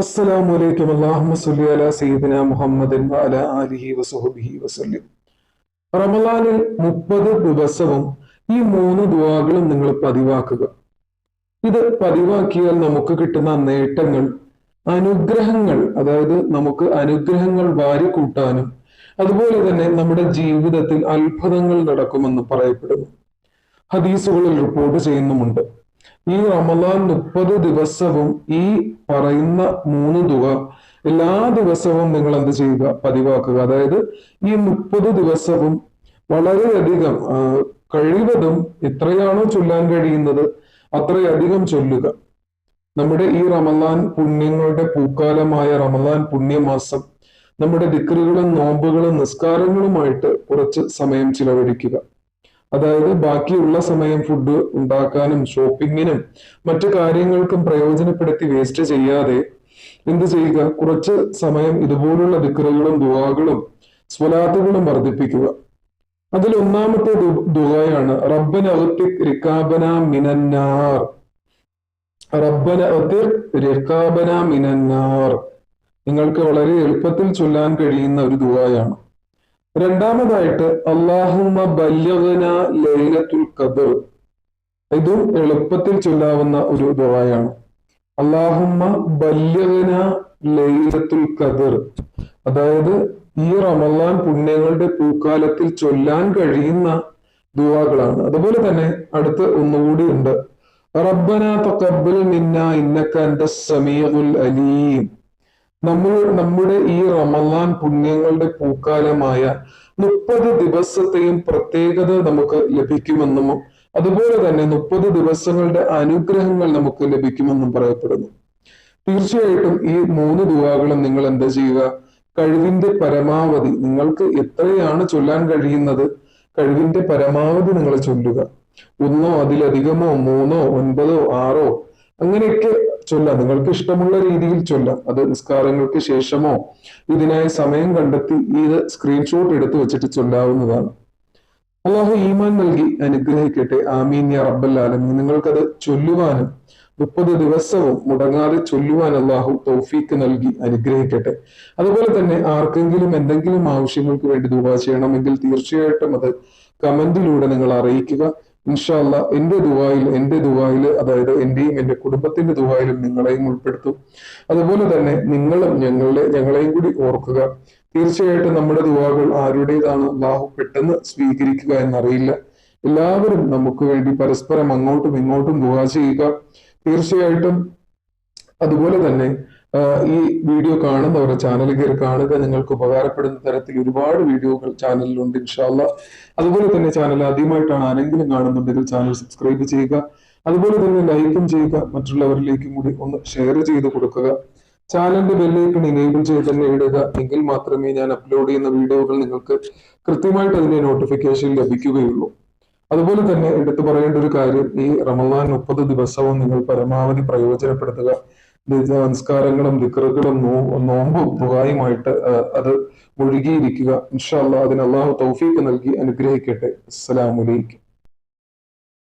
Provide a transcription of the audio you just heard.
അസ്സലാമു അലൈക്കും അല്ലാഹുമ്മ സല്ലി അലാ സയ്യിദിന മുഹമ്മദിൻ വഅലാ ആലിഹി വസഹബിഹി വസല്ലം. റമളാനിൽ മുപ്പത് ദിവസവും ഈ മൂന്ന് ദുവാകളും നിങ്ങൾ പതിവാക്കുക. ഇത് പതിവാക്കിയാൽ നമുക്ക് കിട്ടുന്ന നേട്ടങ്ങൾ അനുഗ്രഹങ്ങൾ അതായത് നമുക്ക് അനുഗ്രഹങ്ങൾ വാരിക്കൂട്ടാനും അതുപോലെ തന്നെ നമ്മുടെ ജീവിതത്തിൽ അത്ഭുതങ്ങൾ നടക്കുമെന്ന് പറയപ്പെടുന്നു. ഹദീസുകളിൽ റിപ്പോർട്ട് ചെയ്യുന്നുമുണ്ട്. ഈ റമദാൻ മുപ്പത് ദിവസവും ഈ പറയുന്ന മൂന്ന് തുക എല്ലാ ദിവസവും നിങ്ങൾ എന്ത് ചെയ്യുക? പതിവാക്കുക. അതായത് ഈ മുപ്പത് ദിവസവും വളരെയധികം കഴിവതും എത്രയാണോ ചൊല്ലാൻ കഴിയുന്നത് അത്രയധികം ചൊല്ലുക. നമ്മുടെ ഈ റമദാൻ പുണ്യങ്ങളുടെ പൂക്കാലമായ റമദാൻ പുണ്യമാസം നമ്മുടെ ദിക്റുകളും നോമ്പുകളും നിസ്കാരങ്ങളുമായിട്ട് കുറച്ച് സമയം ചിലവഴിക്കുക. അതായത് ബാക്കിയുള്ള സമയം ഫുഡ് ഉണ്ടാക്കാനും ഷോപ്പിങ്ങിനും മറ്റു കാര്യങ്ങൾക്കും പ്രയോജനപ്പെടുത്തി വേസ്റ്റ് ചെയ്യാതെ എന്ത് ചെയ്യുക? കുറച്ച് സമയം ഇതുപോലുള്ള ദിക്കറുകളും ദുവാകളും സ്വലാത്തുകളും വർദ്ധിപ്പിക്കുക. അതിൽ ഒന്നാമത്തെ ദുഹയാണ് റബ്ബന റിക്കാബന മിനന്നാർ. റബ്ബന റിക്കാബന മിനന്നാർ. നിങ്ങൾക്ക് വളരെ എളുപ്പത്തിൽ ചൊല്ലാൻ കഴിയുന്ന ഒരു ദുആയാണ്. രണ്ടാമതായിട്ട് അള്ളാഹുമ്മ കദർ ലൈലത്തുൽ എളുപ്പത്തിൽ ചൊല്ലാവുന്ന ഒരു ദുആയാണ്. അള്ളാഹുമ്മ ബല്യഗന ലൈലത്തുൽ ഖദർ. അതായത് ഈ റമളാൻ പുണ്യങ്ങളുടെ പൂക്കാലത്തിൽ ചൊല്ലാൻ കഴിയുന്ന ദുവാകളാണ് അതുപോലെ തന്നെ അടുത്ത് ഒന്നുകൂടി ഉണ്ട്. റബ്ബന തഖബ്ബൽ മിന്ന ഇന്നക സമീഉൽ അലീം. നമ്മൾ നമ്മുടെ ഈ റമളാൻ പുണ്യങ്ങളുടെ പൂക്കാലമായ മുപ്പത് ദിവസത്തെയും പ്രത്യേകത നമുക്ക് ലഭിക്കുമെന്നും അതുപോലെ തന്നെ മുപ്പത് ദിവസങ്ങളുടെ അനുഗ്രഹങ്ങൾ നമുക്ക് ലഭിക്കുമെന്നും പറയപ്പെടുന്നു. തീർച്ചയായിട്ടും ഈ മൂന്ന് ദുവാകളും നിങ്ങൾ എന്താ ചെയ്യുക? കഴിവിന്റെ പരമാവധി നിങ്ങൾക്ക് എത്രയാണ് ചൊല്ലാൻ കഴിയുന്നത് കഴിവിന്റെ പരമാവധി നിങ്ങൾ ചൊല്ലുക. ഒന്നോ അതിലധികമോ മൂന്നോ ഒൻപതോ ആറോ അങ്ങനെയൊക്കെ ചൊല്ലാം. നിങ്ങൾക്ക് ഇഷ്ടമുള്ള രീതിയിൽ ചൊല്ല. അത് നിസ്കാരങ്ങൾക്ക് ശേഷമോ ഇതിനായി സമയം കണ്ടെത്തി ഇത് സ്ക്രീൻഷോട്ട് എടുത്തു വെച്ചിട്ട് ചൊല്ലാവുന്നതാണ്. അള്ളാഹു ഈമാൻ നൽകി. അനുഗ്രഹിക്കട്ടെ. ആമീൻ യാ റബ്ബൽ നിങ്ങൾക്കത് ചൊല്ലുവാനും മുപ്പത് ദിവസവും മുടങ്ങാതെ ചൊല്ലുവാൻ അള്ളാഹു തൗഫീക്ക് നൽകി. അനുഗ്രഹിക്കട്ടെ. അതുപോലെ തന്നെ ആർക്കെങ്കിലും എന്തെങ്കിലും ആവശ്യങ്ങൾക്ക് വേണ്ടി ദുബ ചെയ്യണമെങ്കിൽ തീർച്ചയായിട്ടും അത് കമന്റിലൂടെ നിങ്ങൾ അറിയിക്കുക. ഇൻഷാല്ല എന്റെ ദുബായിൽ എന്റെ ദുബായിൽ അതായത് എന്റെയും എന്റെ കുടുംബത്തിന്റെ ദുബായിലും നിങ്ങളെയും ഉൾപ്പെടുത്തും. അതുപോലെ തന്നെ നിങ്ങളും ഞങ്ങളുടെ ഞങ്ങളെയും കൂടി ഓർക്കുക. തീർച്ചയായിട്ടും നമ്മുടെ ദുബാകൾ ആരുടേതാണ്? അള്ളാഹു പെട്ടെന്ന് സ്വീകരിക്കുക എന്നറിയില്ല. എല്ലാവരും നമുക്ക് വേണ്ടി പരസ്പരം അങ്ങോട്ടും ഇങ്ങോട്ടും ദുബാ ചെയ്യുക. തീർച്ചയായിട്ടും അതുപോലെ തന്നെ ഈ വീഡിയോ കാണുന്നവർ ചാനൽ കയറി കാണുക. നിങ്ങൾക്ക് ഉപകാരപ്പെടുന്ന തരത്തിൽ ഒരുപാട് വീഡിയോകൾ ചാനലിലുണ്ട് ഇൻഷാല്ല അതുപോലെ തന്നെ ചാനൽ ആദ്യമായിട്ടാണ് ആരെങ്കിലും കാണുന്നുണ്ടെങ്കിൽ ചാനൽ സബ്സ്ക്രൈബ് ചെയ്യുക. അതുപോലെ തന്നെ ലൈക്കും ചെയ്യുക. മറ്റുള്ളവരിലേക്കും കൂടി ഒന്ന് ഷെയർ ചെയ്ത് കൊടുക്കുക. ചാനലിന്റെ ബെല്ലൈക്കൺ എനേബിൾ ചെയ്ത് തന്നെ ഇടുക. എങ്കിൽ മാത്രമേ ഞാൻ അപ്ലോഡ് ചെയ്യുന്ന വീഡിയോകൾ നിങ്ങൾക്ക് കൃത്യമായിട്ട് അതിന്റെ നോട്ടിഫിക്കേഷൻ ലഭിക്കുകയുള്ളൂ. അതുപോലെ തന്നെ എടുത്തു പറയേണ്ട ഒരു കാര്യം ഈ റമദാൻ മുപ്പത് ദിവസവും നിങ്ങൾ പരമാവധി പ്രയോജനപ്പെടുത്തുക. ഇത് സംസ്കാരങ്ങളും ദിക്കറുകളും നോ നോമ്പും ദുഹായുമായിട്ട് അത് മുഴുകിയിരിക്കുക. ഇൻഷാല്ല അതിന് അള്ളാഹു തൗഫീക്ക് നൽകി അനുഗ്രഹിക്കട്ടെ. അസ്സലാമു അലൈക്കും.